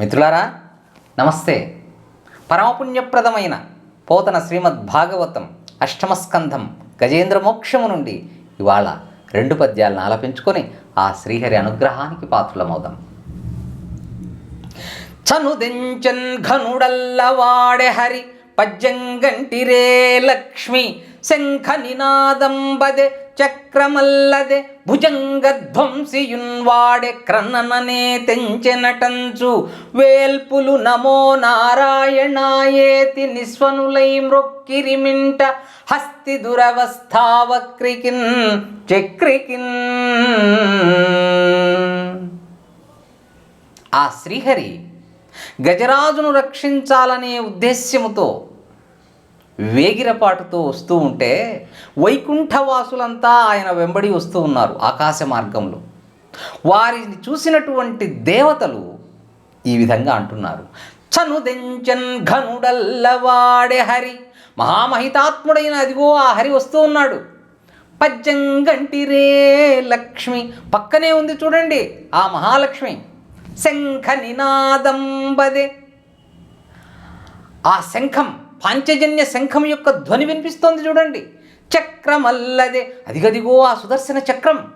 మిత్రులారా నమస్తే. పరమపుణ్యప్రదమైన పోతన శ్రీమద్ భాగవతం అష్టమస్కంధం గజేంద్ర మోక్షము నుండి ఇవాళ రెండు పద్యాలను ఆలపించుకొని ఆ శ్రీహరి అనుగ్రహానికి పాత్రులమవుదాం. చనుదెంచన్ ఘనుడల్లవాడె హరి పజ్జంగంటిరే లక్ష్మి శంఖ నినాదంబదే చక్రమల్లదే భుజంగధ్వంసియున్వాడె క్రన్నననే తెంచెనటంచు వేల్పులు నమో నారాయణాయేతి నిస్వనులై మృక్కిరిమింట హస్తి దురవస్థావక్రికిన్ చక్రికిన్. ఆ శ్రీహరి గజరాజును రక్షించాలనే ఉద్దేశ్యముతో వేగిరపాటుతో వస్తూ ఉంటే వైకుంఠవాసులంతా ఆయన వెంబడి వస్తూ ఉన్నారు ఆకాశ మార్గంలో. వారిని చూసినటువంటి దేవతలు ఈ విధంగా అంటున్నారు. చనుదెంచన్ ఘనుడల్లవాడే హరి మహామహితాత్ముడైన అదిగో ఆ హరి వస్తూ ఉన్నాడు. పజ్జంగంటిరే లక్ష్మి పక్కనే ఉంది చూడండి ఆ మహాలక్ష్మి. శంఖ నినాదంబదే. ఆ శంఖం పాంచజన్య శంఖం యొక్క ధ్వని వినిపిస్తోంది చూడండి. చక్రమల్లదే. అదిగదిగో ఆ సుదర్శన చక్రం.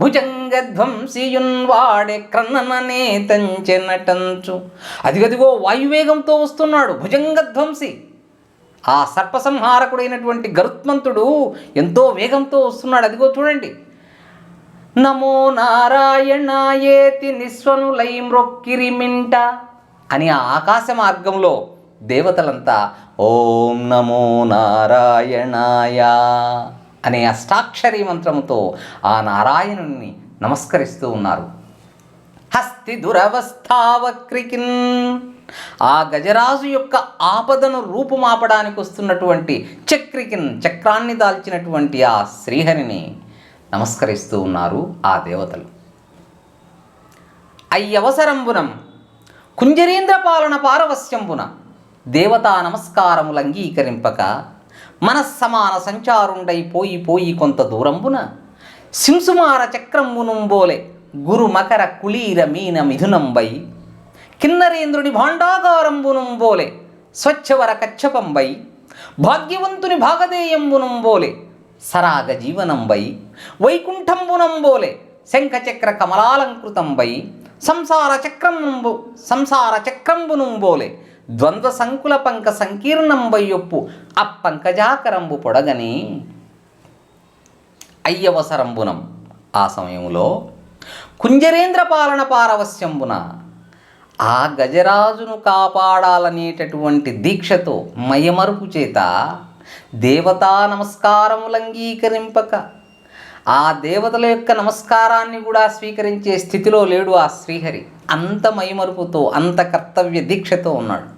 భుజంగధ్వంసియున్ వాడే క్రన్నననే తంచెనటంచు అదిగదిగో వాయువేగంతో వస్తున్నాడు భుజంగధ్వంసి. ఆ సర్పసంహారకుడైనటువంటి గరుత్మంతుడు ఎంతో వేగంతో వస్తున్నాడు. అదిగో చూడండి. నమో నారాయణాయేతి నిస్వనులై మ్రొక్కిరిమింట అని ఆ ఆకాశ మార్గంలో దేవతలంతా ఓం నమో నారాయణాయ అనే అష్టాక్షరీ మంత్రముతో ఆ నారాయణుణ్ణి నమస్కరిస్తూ ఉన్నారు. హస్తి దురవస్థావక్రికిన్. ఆ గజరాజు యొక్క ఆపదను రూపుమాపడానికి వస్తున్నటువంటి చక్రికిన్ చక్రాన్ని దాల్చినటువంటి ఆ శ్రీహరిని నమస్కరిస్తూ ఉన్నారు ఆ దేవతలు. అయ్యవసరంబునం కుంజరీంద్ర పాలన పారవస్యంబున దేవతా నమస్కారములు అంగీకరింపక మనస్సమాన సంచారుండై పోయి పోయి కొంత దూరంబున సింసుమార చక్రంబునుంబోలే గురు మకర కులీర మీన మిథునంబై కిన్నరేంద్రుని భాండాగారంబునుంబోలే స్వచ్ఛవర కచ్చపంబై భాగ్యవంతుని భాగదేయంబునుంబోలే సరాగ జీవనంబై వైకుంఠంబునంబోలే శంఖచక్ర కమలాలంకృతంబై సంసార చక్రంబు సంసార చక్రంబునుంబోలే ద్వంద్వ సంకుల పంక సంకీర్ణంబై ఆ అప్పంకజాకరంబు పొడగని అయ్యవసరంబునం. ఆ సమయంలో కుంజరేంద్ర పాలన పారవస్యంబున ఆ గజరాజును కాపాడాలనేటటువంటి దీక్షతో మయమరుపు చేత దేవతా నమస్కారములంగీకరింపక ఆ దేవతల యొక్క నమస్కారాన్ని కూడా స్వీకరించే స్థితిలో లేడు ఆ శ్రీహరి. అంత మైమరుపుతో అంత కర్తవ్య దీక్షతో ఉన్నాడు.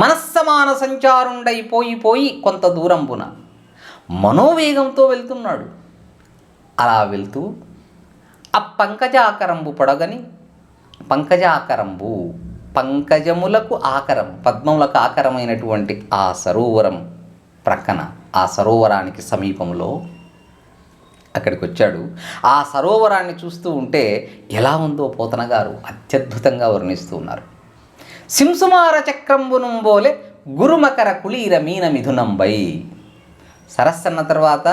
మనస్సమాన సంచారుండై పోయి పోయి కొంత దూరంబున మనోవేగంతో వెళ్తున్నాడు. అలా వెళ్తూ ఆ పంకజాకరంబు పొడగని పంకజాకరంబు పంకజములకు ఆకరం పద్మములకు ఆకరమైనటువంటి ఆ సరోవరం ప్రక్కన ఆ సరోవరానికి సమీపంలో అక్కడికి వచ్చాడు ఆ సరోవరాన్ని చూస్తూ ఉంటే ఎలా ఉందో పోతన గారు అత్యద్భుతంగా వర్ణిస్తూ ఉన్నారు. సింసుమార చక్రంబునుంబోలే గురుమకర కులీర మీన మిథునంబై సరస్సన్న తర్వాత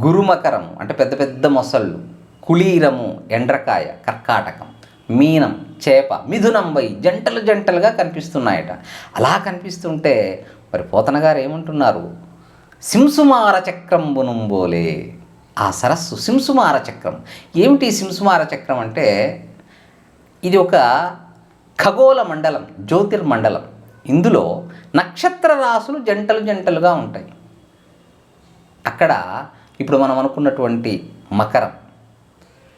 గురుమకరం అంటే పెద్ద పెద్ద మొసళ్ళు కులీరము ఎండ్రకాయ కర్కాటకం మీనం చేప మిథునంబై జంటలు జంటలుగా కనిపిస్తున్నాయట అలా కనిపిస్తుంటే మరి పోతన గారు ఏమంటున్నారు సింసుమార చక్రంబునుంబోలే ఆ సరస్సు సింసుమార చక్రం ఏమిటి సింసుమార చక్రం అంటే ఇది ఒక ఖగోళ మండలం జ్యోతిర్మండలం. ఇందులో నక్షత్ర రాసులు జంటలు జంటలుగా ఉంటాయి. అక్కడ ఇప్పుడు మనం అనుకున్నటువంటి మకరం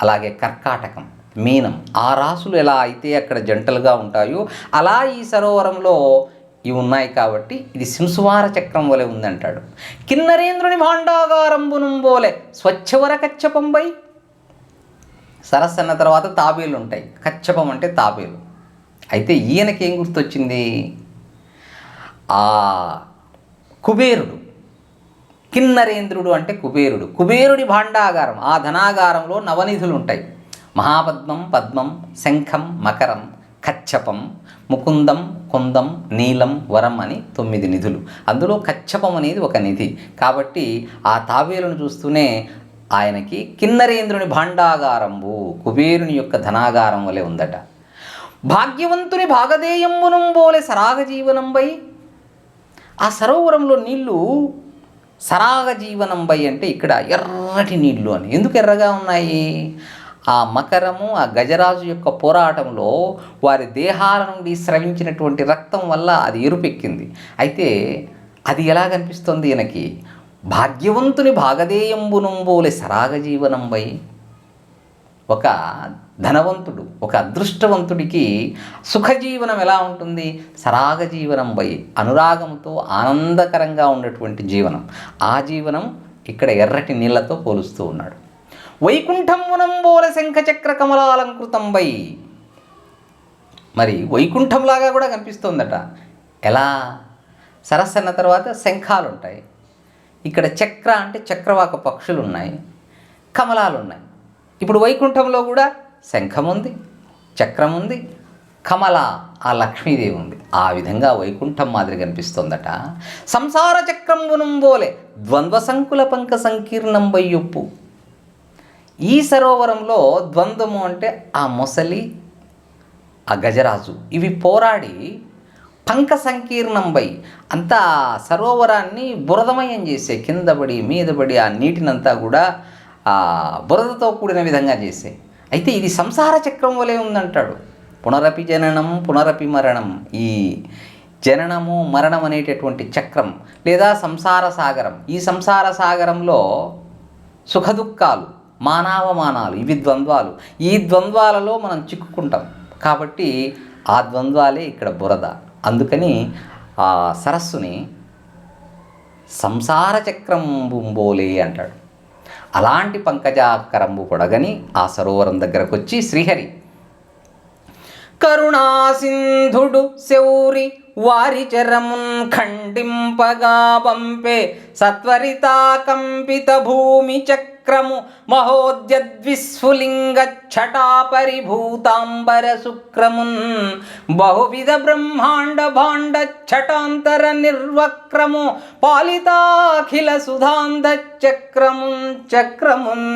అలాగే కర్కాటకం మీనం ఆ రాసులు ఎలా అయితే అక్కడ జంటలుగా ఉంటాయో అలా ఈ సరోవరంలో ఇవి ఉన్నాయి కాబట్టి ఇది సింసువార చక్రం వలె ఉందంటాడు. కిన్నరేంద్రుని భాండాగారంబునుంబోలే స్వచ్ఛవర కచ్చపంబై. సరస్సు అన్న తర్వాత తాబేలు ఉంటాయి. కచ్చపం అంటే తాబేలు. అయితే ఈయనకి ఏం గుర్తొచ్చింది? ఆ కుబేరుడు. కిన్నరేంద్రుడు అంటే కుబేరుడు. కుబేరుడి భాండాగారం ఆ ధనాగారంలో నవనిధులు ఉంటాయి మహాపద్మం పద్మం శంఖం మకరం కచ్చపం ముకుందం కుందం నీలం వరం అని తొమ్మిది నిధులు. అందులో కచ్చపం అనేది ఒక నిధి. కాబట్టి ఆ తాబేలును చూస్తూనే ఆయనకి కిన్నరేంద్రుని భాండాగారంబు కుబేరుని యొక్క ధనాగారం వలె ఉందట. భాగ్యవంతుని భాగధేయంబునంబోలే సరాగ జీవనంబై ఆ సరోవరంలో నీళ్ళు సరాగ జీవనంబై అంటే ఇక్కడ ఎర్రటి నీళ్ళు అని. ఎందుకు ఎర్రగా ఉన్నాయి? ఆ మకరము ఆ గజరాజు యొక్క పోరాటంలో వారి దేహాల నుండి స్రవించినటువంటి రక్తం వల్ల అది ఎరుపెక్కింది. అయితే అది ఎలా కనిపిస్తుంది ఈయనకి? భాగ్యవంతుని భాగధేయంబునంబోలే సరాగ జీవనంబై ఒక ధనవంతుడు ఒక అదృష్టవంతుడికి సుఖజీవనం ఎలా ఉంటుంది? సరాగ జీవనం పై అనురాగంతో ఆనందకరంగా ఉన్నటువంటి జీవనం. ఆ జీవనం ఇక్కడ ఎర్రటి నీళ్ళతో పోలుస్తూ ఉన్నాడు. వైకుంఠమునంబోల శంఖచక్ర కమలాలంకృతంబై మరి వైకుంఠంలాగా కూడా కనిపిస్తోందట. ఎలా? సరస్సు అన్న తర్వాత శంఖాలు ఉంటాయి ఇక్కడ చక్ర అంటే చక్రవాక పక్షులు ఉన్నాయి కమలాలు ఉన్నాయి ఇప్పుడు వైకుంఠంలో కూడా శంఖం ఉంది చక్రం ఉంది కమల ఆ లక్ష్మీదేవి ఉంది ఆ విధంగా వైకుంఠం మాదిరి కనిపిస్తోందట. సంసార చక్రం బోలే ద్వంద్వ సంకుల పంక సంకీర్ణం వయ్యొప్పు ఈ సరోవరంలో ద్వంద్వము అంటే ఆ మొసలి ఆ గజరాజు. ఇవి పోరాడి పంక సంకీర్ణంపై అంతా సరోవరాన్ని బురదమయం చేసే కిందపడి మీదపడి ఆ నీటినంతా కూడా బురదతో కూడిన విధంగా చేసే. అయితే ఇది సంసార చక్రం వలె ఉందంటాడు. పునరపి జననం పునరపి మరణం. ఈ జననము మరణం అనేటటువంటి చక్రం లేదా సంసార సాగరం. ఈ సంసార సాగరంలో సుఖదుఖాలు మానవమానాలు ఇవి ద్వంద్వాలు. ఈ ద్వంద్వాలలో మనం చిక్కుకుంటాం. కాబట్టి ఆ ద్వంద్వాలే ఇక్కడ బురద. అందుకని ఆ సరస్సుని సంసార చక్రం బుంబోలే అంటాడు. అలాంటి పంకజాకరంబు పొడగని ఆ సరోవరం దగ్గరకు వచ్చి శ్రీహరి కరుణాసింధుడు శౌరి వారి చరమున్ ఖండింపగా పంపే సత్వరితా కంపిత భూమి చక్రము మహోద్యద్విస్ఫులింగ ఛటాపరిభూతాంబర శుక్రమున్ బహువిధ బ్రహ్మాండ భాండ ఛటాంతర నిర్వక్రము పాలితాఖిల సుధాంధ చక్రమున్ చక్రమున్.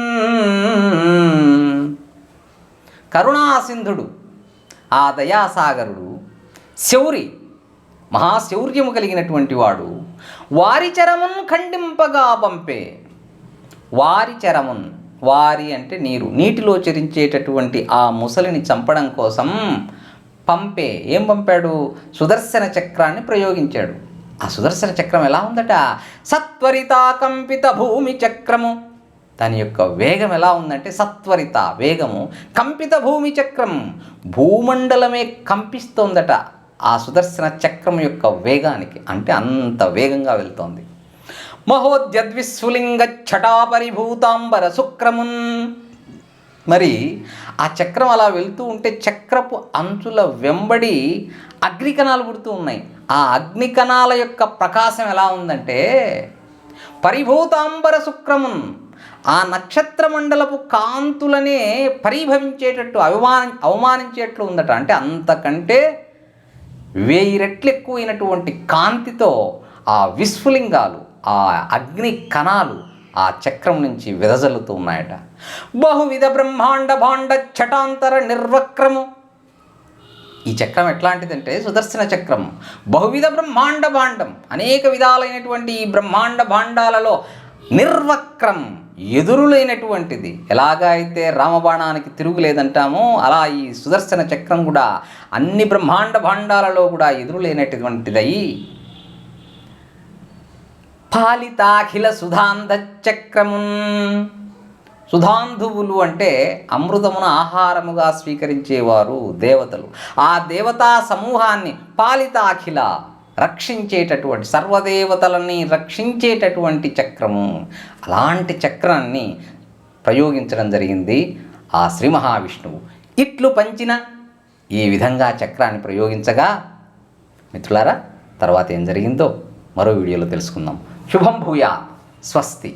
కరుణాసింధుడు ఆ దయాసాగరుడు శౌరి మహాశౌర్యము కలిగినటువంటి వాడు వారి చరమున్ ఖండింపగా పంపే వారి చరమున్ వారి అంటే నీరు. నీటిలో చరించేటటువంటి ఆ ముసలిని చంపడం కోసం పంపే ఏం పంపాడు? సుదర్శన చక్రాన్ని ప్రయోగించాడు. ఆ సుదర్శన చక్రం ఎలా ఉందట? సత్వరితాకంపిత భూమి చక్రము. దాని యొక్క వేగం ఎలా ఉందంటే సత్వరిత వేగము. కంపిత భూమి చక్రం భూమండలమే కంపిస్తోందట ఆ సుదర్శన చక్రం యొక్క వేగానికి. అంటే అంత వేగంగా వెళ్తోంది. మహోద్యద్విస్ఫులింగ ఛటాపరిభూతాంబర శుక్రమున్ మరి ఆ చక్రం అలా వెళ్తూ ఉంటే చక్రపు అంచుల వెంబడి అగ్నికణాలు పుడుతూ ఉన్నాయి. ఆ అగ్నికణాల యొక్క ప్రకాశం ఎలా ఉందంటే పరిభూతాంబర శుక్రమున్ ఆ నక్షత్ర మండలపు కాంతులనే పరిభవించేటట్టు అవమాన అవమానించేట్లు ఉందట. అంటే అంతకంటే వెయ్యి రెట్లు ఎక్కువైనటువంటి కాంతితో ఆ విస్ఫులింగాలు ఆ అగ్ని కణాలు ఆ చక్రం నుంచి విదజల్లుతూ ఉన్నాయట. బహువిధ బ్రహ్మాండ భాండ చటాంతర నిర్వక్రము. ఈ చక్రం ఎట్లాంటిదంటే సుదర్శన చక్రం. బహువిధ బ్రహ్మాండ భాండం. అనేక విధాలైనటువంటి ఈ బ్రహ్మాండ భాండాలలో నిర్వక్రం ఎదురులేనటువంటిది. ఎలాగా అయితే రామబాణానికి తిరుగులేదంటామో అలా ఈ సుదర్శన చక్రం కూడా అన్ని బ్రహ్మాండ భాండాలలో కూడా ఎదురులేనటువంటిదై పాలితాఖిల సుధాంధచక్రమున్ సుధాంధువులు అంటే అమృతమును ఆహారముగా స్వీకరించేవారు దేవతలు. ఆ దేవతా సమూహాన్ని పాలితాఖిల రక్షించేటటువంటి సర్వదేవతలని రక్షించేటటువంటి చక్రము. అలాంటి చక్రాన్ని ప్రయోగించడం జరిగింది ఆ శ్రీ మహావిష్ణువు. ఇట్లు పంచిన ఈ విధంగా చక్రాన్ని ప్రయోగించగా మిత్రులారా తర్వాత ఏం జరిగిందో మరో వీడియోలో తెలుసుకుందాం. శుభం భూయా స్వస్తి.